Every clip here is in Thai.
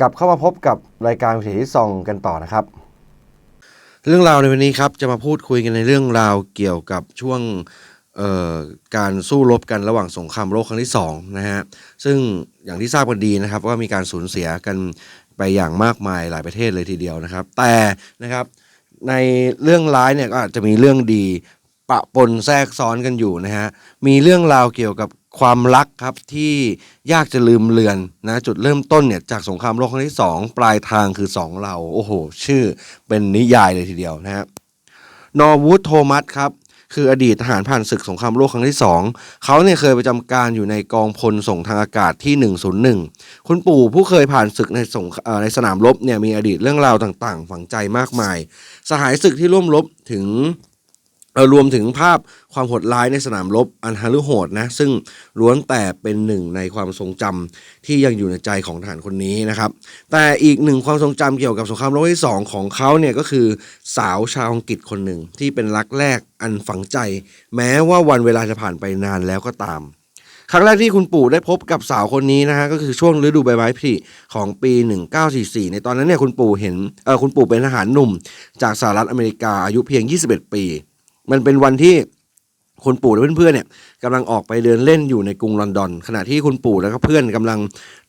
กลับเข้ามาพบกับรายการวิถีที่ซองกันต่อนะครับ เรื่องราวในวันนี้ครับจะมาพูดคุยกันในเรื่องราวเกี่ยวกับช่วงการสู้รบกันระหว่างสงครามโลกครั้งที่สองนะฮะซึ่งอย่างที่ทราบกันดีนะครับว่ามีการสูญเสียกันไปอย่างมากมายหลายประเทศเลยทีเดียวนะครับ แต่นะครับในเรื่องร้ายเนี่ยก็อาจจะมีเรื่องดี ปะปนแทรกซ้อนกันอยู่นะฮะ มีเรื่องราวเกี่ยวกับความรักครับที่ยากจะลืมเลือนนะจุดเริ่มต้นเนี่ยจากสงครามโลกครั้งที่สองปลายทางคือสองเรา โอ้โห ชื่อเป็นนิยายเลยทีเดียวนะฮะนอร์วูดโทมัสครับคืออดีตทหารผ่านศึกสงครามโลกครั้งที่ 2 เขาเนี่ยเคยประจำการอยู่ในกองพลส่งทางอากาศที่ 101 คุณปู่ผู้เคยผ่านศึกในสงในสนามรบเนี่ยมีอดีตเรื่องราวต่างๆ ฝังใจมากมาย สหายศึกที่ร่วมรบถึง รวมถึงภาพความโหดร้ายในสนามรบอันฮารุโหดนะซึ่งล้วนแต่เป็นหนึ่งในความทรงจำที่ยังอยู่ในใจของทหารคนนี้นะครับ แต่อีกหนึ่งความทรงจำเกี่ยวกับสงครามโลกที่สองของเขาเนี่ยก็คือสาวชาวอังกฤษคนหนึ่งที่เป็นรักแรกอันฝังใจ แม้ว่าวันเวลาจะผ่านไปนานแล้วก็ตาม ครั้งแรกที่คุณปู่ได้พบกับสาวคนนี้นะฮะก็คือช่วงฤดูใบไม้ผลิของปี 1944 ในตอนนั้นเนี่ยคุณปู่เห็นเออคุณปู่เป็นทหารหนุ่ม จากสหรัฐอเมริกาอายุเพียง 21 ปี มันเป็นวันที่คุณปู่และเพื่อนๆเนี่ยกำลังออกไปเดินเล่นอยู่ในกรุงลอนดอน ขณะที่คุณปู่แล้วก็เพื่อนกำลัง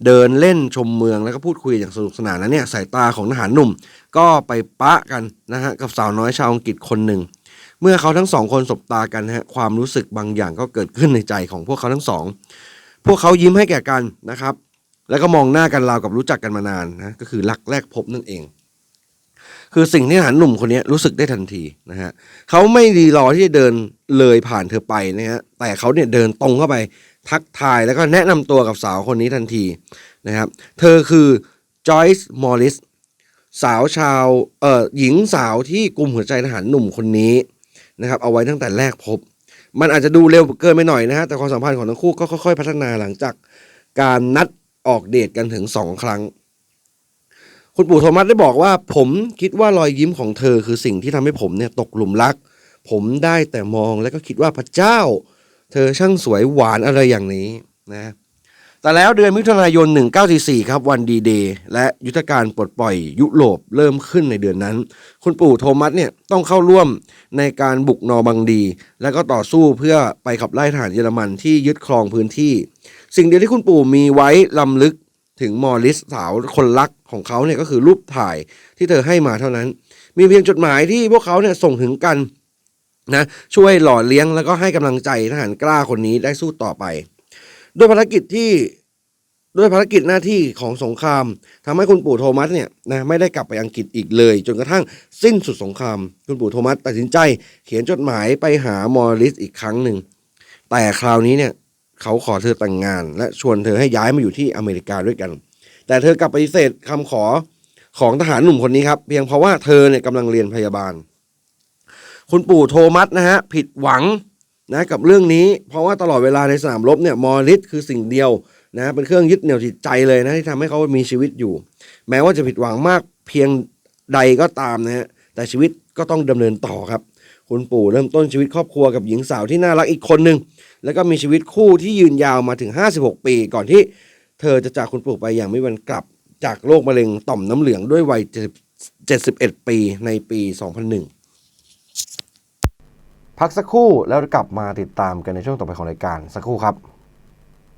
เดินเล่นชมเมืองแล้วก็พูดคุยอย่างสนุกสนานนั้นเนี่ยสายตาของทหารหนุ่ม ก็ไปปะกันนะฮะกับสาวน้อยชาวอังกฤษคนหนึ่งเมื่อเขาทั้งสองคนสบตากันฮะความรู้สึกบางอย่างก็เกิดขึ้นในใจของพวกเขาทั้งสอง พวกเขายิ้มให้แก่กันนะครับ แล้วก็มองหน้ากันราวกับรู้จักกันมานานนะก็คือรักแรกพบนั่นเอง คือสิ่งที่ทหารหนุ่มคนนี้รู้สึกได้ทันทีนะฮะเขาไม่รีรอที่จะเดินเลยผ่านเธอไปนะฮะแต่เขาเนี่ยเดินตรงเข้าไปทักทายแล้วก็แนะนำตัวกับสาวคนนี้ทันทีนะครับเธอคือจอยส์มอริสสาวชาวเอ่อหญิงสาวที่กลุ่มหัวใจทหารหนุ่มคนนี้นะครับเอาไว้ตั้งแต่แรกพบ มันอาจจะดูเร็วเกินไปหน่อยนะฮะแต่ความสัมพันธ์ของทั้งคู่ก็ค่อยๆ พัฒนาหลังจากการนัดออกเดทกันถึงสองครั้ง คุณปู่โทมัสได้บอกว่า ผมคิดว่ารอยยิ้มของเธอคือสิ่งที่ทำให้ผมเนี่ยตกหลุมรัก ผมได้แต่มองแล้วก็คิดว่าพระเจ้า เธอช่างสวยหวานอะไรอย่างนี้นะแต่แล้วเดือนมิถุนายน 1944 ครับวันดีเดย์และยุทธการปลดปล่อยยุโรปเริ่มขึ้นในเดือนนั้น คุณปู่โทมัสเนี่ยต้องเข้าร่วมในการบุกนอบังดี และก็ต่อสู้เพื่อไปขับไล่ทหารเยอรมันที่ยึดครองพื้นที่ สิ่งเดียวที่คุณปู่มีไว้ลำลึก ถึงมอริสสาวคนรักของเขาเนี่ยก็คือรูปถ่ายที่เธอให้มาเท่านั้น มีเพียงจดหมายที่พวกเขาเนี่ยส่งถึงกันนะช่วยหล่อเลี้ยงแล้วก็ให้กำลังใจทหารกล้าคนนี้ได้สู้ต่อไป ด้วยภารกิจที่ด้วยภารกิจหน้าที่ของสงครามทำให้คุณปู่โทมัสเนี่ยนะไม่ได้กลับไปอังกฤษอีกเลย จนกระทั่งสิ้นสุดสงคราม คุณปู่โทมัสตัดสินใจ เขียนจดหมายไปหามอริสอีกครั้งหนึ่ง แต่คราวนี้เนี่ย เขาขอเธอแต่งงาน และชวนเธอให้ย้ายมาอยู่ที่อเมริกาด้วยกัน แต่เธอกลับปฏิเสธคำขอของทหารหนุ่มคนนี้ครับเพียงเพราะว่าเธอเนี่ยกำลังเรียนพยาบาล คุณปู่โทมัสนะฮะผิดหวังนะกับเรื่องนี้ เพราะว่าตลอดเวลาในสนามรบเนี่ยมอริสคือสิ่งเดียวนะเป็นเครื่องยึดเหนี่ยวจิตใจเลยนะที่ทำให้เขามีชีวิตอยู่ แม้ว่าจะผิดหวังมากเพียงใดก็ตามนะฮะแต่ชีวิตก็ต้องดำเนินต่อครับ คุณปู่เริ่มต้นชีวิตครอบครัวกับหญิงสาวที่น่ารักอีกคนหนึ่ง แล้วก็มีชีวิตคู่ที่ยืนยาวมาถึง 56 ปี ก่อนที่เธอจะจากคุณปู่ไปอย่างไม่วันกลับจากโรคมะเร็งต่อมน้ำเหลืองด้วยวัย 71 ปีในปี 2001 พักสักครู่แล้วกลับมาติดตามกันในช่วงต่อไปของรายการสักครู่ครับ